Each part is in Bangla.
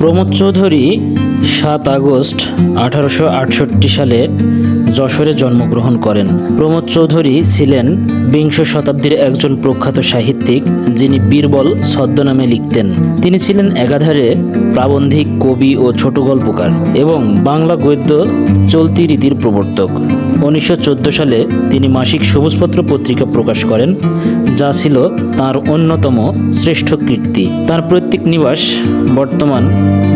প্রমোদ চৌধুরী সাত আগস্ট আঠারোশো আটষট্টি সালে যশোরে জন্মগ্রহণ করেন। প্রমোদ চৌধুরী ছিলেন বিংশ শতাব্দীর একজন প্রখ্যাত সাহিত্যিক, যিনি বীরবল ছদ্মনামে লিখতেন। তিনি ছিলেন একাধারে প্রাবন্ধিক, কবি ও ছোট গল্পকার এবং বাংলা গদ্য চলতি রীতির প্রবর্তক। উনিশশো চোদ্দ সালে তিনি মাসিক সবুজপত্র পত্রিকা প্রকাশ করেন, যা ছিল তার অন্যতম শ্রেষ্ঠ কীর্তি। তার প্রত্যেক নিবাস বর্তমান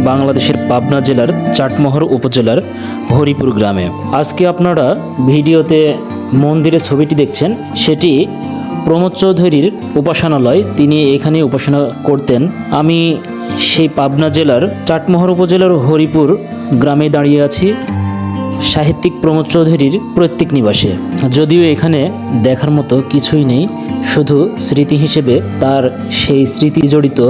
বাংলাদেশের পাবনা জেলার চাটমোহর উপজেলার হরিপুর গ্রামে। আজকে আপনারা ভিডিওতে মন্দিরের ছবিটি দেখছেন, সেটি প্রমোদ চৌধুরীর উপাসনালয়। তিনি এখানে উপাসনা করতেন। আমি সেই পাবনা জেলার, চাটমোহর উপজেলার হরিপুর গ্রামে দাঁড়িয়ে আছি, সাহিত্যিক প্রমোদ চৌধুরীর প্রত্যেক নিবাসে। যদিও এখানে দেখার মতো কিছুই নেই, শুধু স্মৃতি হিসেবে তার সেই স্মৃতি জড়িত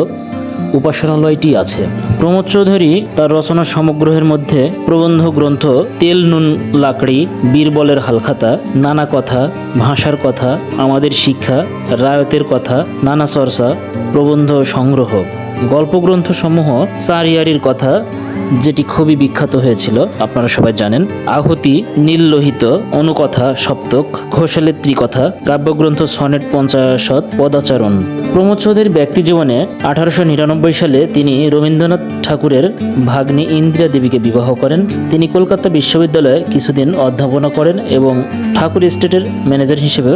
উপাসনালয়টি আছে। প্রমোদ চৌধুরী তার রচনা সমগ্রহের মধ্যে প্রবন্ধ গ্রন্থ তেল, নুন, লাকড়ি, বীরবলের হালখাতা, নানা কথা, ভাষার কথা, আমাদের শিক্ষা, রায়তের কথা, নানা চর্চা, প্রবন্ধ সংগ্রহ। গল্পগ্রন্থসমূহ চারিয়ারির কথা যেটি খুবই বিখ্যাত হয়েছিল, আপনারা সবাই জানেন। আহুতি নীললোহিত অনুকথা, সপ্তক ঘোষালের ত্রিকথা কাব্যগ্রন্থ সনেট পঞ্চাশত পদাচরণ। প্রমোদ চৌধুরীর ব্যক্তি জীবনে আঠারোশো নিরানব্বই সালে তিনি রবীন্দ্রনাথ ঠাকুরের ভাগ্নি ইন্দিরা দেবীকে বিবাহ করেন। তিনি কলকাতা বিশ্ববিদ্যালয়ে কিছুদিন অধ্যাপনা করেন এবং ঠাকুর এস্টেটের ম্যানেজার হিসেবে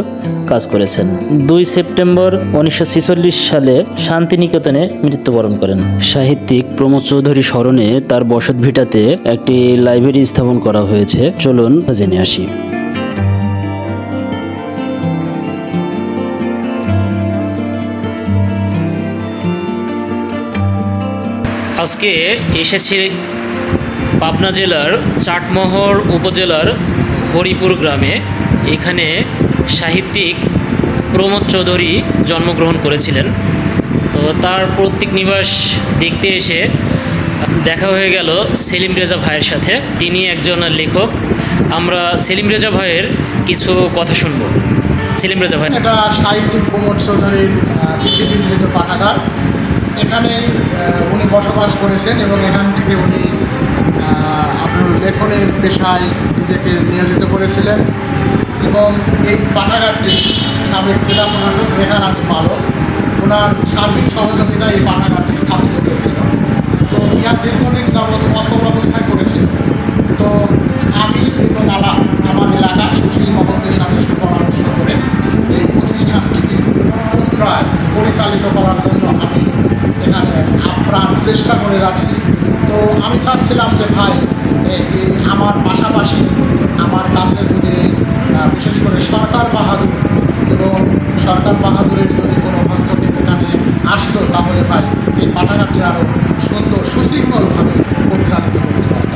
কাজ করেছেন। দুই সেপ্টেম্বর উনিশশো ছেচল্লিশ সালে শান্তিনিকেতনে মৃত্যুবরণ করেন। সাহিত্যিক প্রমোদ চৌধুরী স্মরণে তার বসত ভিটাতে একটি লাইব্রেরি স্থাপন করা হয়েছে। চলুন জেনে আসি। আজকে এসেছি পাবনা জেলার চাটমোহর উপজেলার হরিপুর গ্রামে। এখানে সাহিত্যিক প্রমোদ চৌধুরী জন্মগ্রহণ করেছিলেন। তো তার প্রত্যেক নিবাস দেখতে এসে দেখা হয়ে গেল সেলিম রেজা ভাইয়ের সাথে। তিনি একজন লেখক। আমরা সেলিম রেজা ভাইয়ের কিছু কথা শুনব। সেলিম রেজা ভাই। এটা সাহিত্যিক প্রমোদ চৌধুরীর আহ, স্মৃতি পাঠাগার। এখানে উনি বসবাস করেছেন এবং এখান থেকে উনি আপনার লেখনের পেশায় নিজেকে নিয়োজিত করেছিলেন। এবং এই পাঠাগারটি সাবেক জেলা প্রশাসক রেহান পালক ওনার সার্বিক সহযোগিতায় এই পাঠাগারটি স্থাপিত হয়েছিল। ইহা দীর্ঘদিন যাবৎ অচল অবস্থায় করেছিল তো আমি এবং আলা, আমার এলাকার সুশীল মহলদের সাথে সুপরামর্শ করে এই প্রতিষ্ঠানটিকে পুনরায় পরিচালিত করার জন্য আমি এখানে আপ্রাণ চেষ্টা করে রাখছি তো আমি চাচ্ছিলাম যে ভাই আমার পাশাপাশি আমার কাছে যদি বিশেষ করে সরকার বাহাদুর এবং সরকার বাহাদুরের যদি কোনো হস্তক্ষেপ এখানে আসতো, তাহলে ভাই এই পাঠাগারটি আরও সুন্দর সুশৃঙ্খলভাবে পরিচালিত করতে পারতাম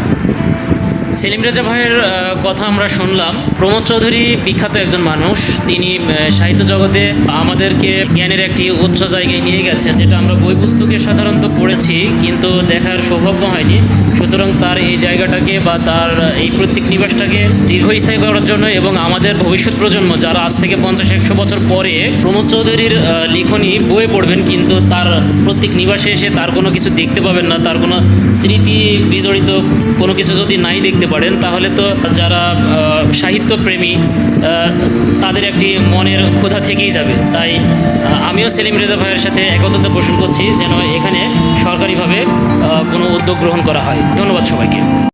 সেলিম রেজা ভাইয়ের কথা আমরা শুনলাম। প্রমোদ চৌধুরী বিখ্যাত একজন মানুষ। তিনি সাহিত্য জগতে আমাদেরকে জ্ঞানের একটি উচ্চ জায়গায় নিয়ে গেছে যেটা আমরা বই পুস্তকে সাধারণত পড়েছি কিন্তু দেখার সৌভাগ্য হয়নি। সুতরাং তার এই জায়গাটাকে বা তার এই প্রত্যেক নিবাসটাকে দীর্ঘস্থায়ী করার জন্য এবং আমাদের ভবিষ্যৎ প্রজন্ম যারা আজ থেকে পঞ্চাশ একশো বছর পরে প্রমোদ চৌধুরীর আহ, লিখনী বইয়ে পড়বেন কিন্তু তার প্রত্যেক নিবাসে এসে তার কোনো কিছু দেখতে পাবেন না তার কোনো স্মৃতি বিজড়িত কোনো কিছু যদি নাই দেখতে পারেন, তাহলে তো যারা সাহিত্যপ্রেমী তাদের একটি মনের ক্ষোধা থেকেই যাবে। তাই আমিও সেলিম রেজা ভাইয়ের সাথে একত্রতা পোষণ করছি যেন এখানে সরকারিভাবে কোনো উদ্যোগ গ্রহণ করা হয়। ধন্যবাদ সবাইকে।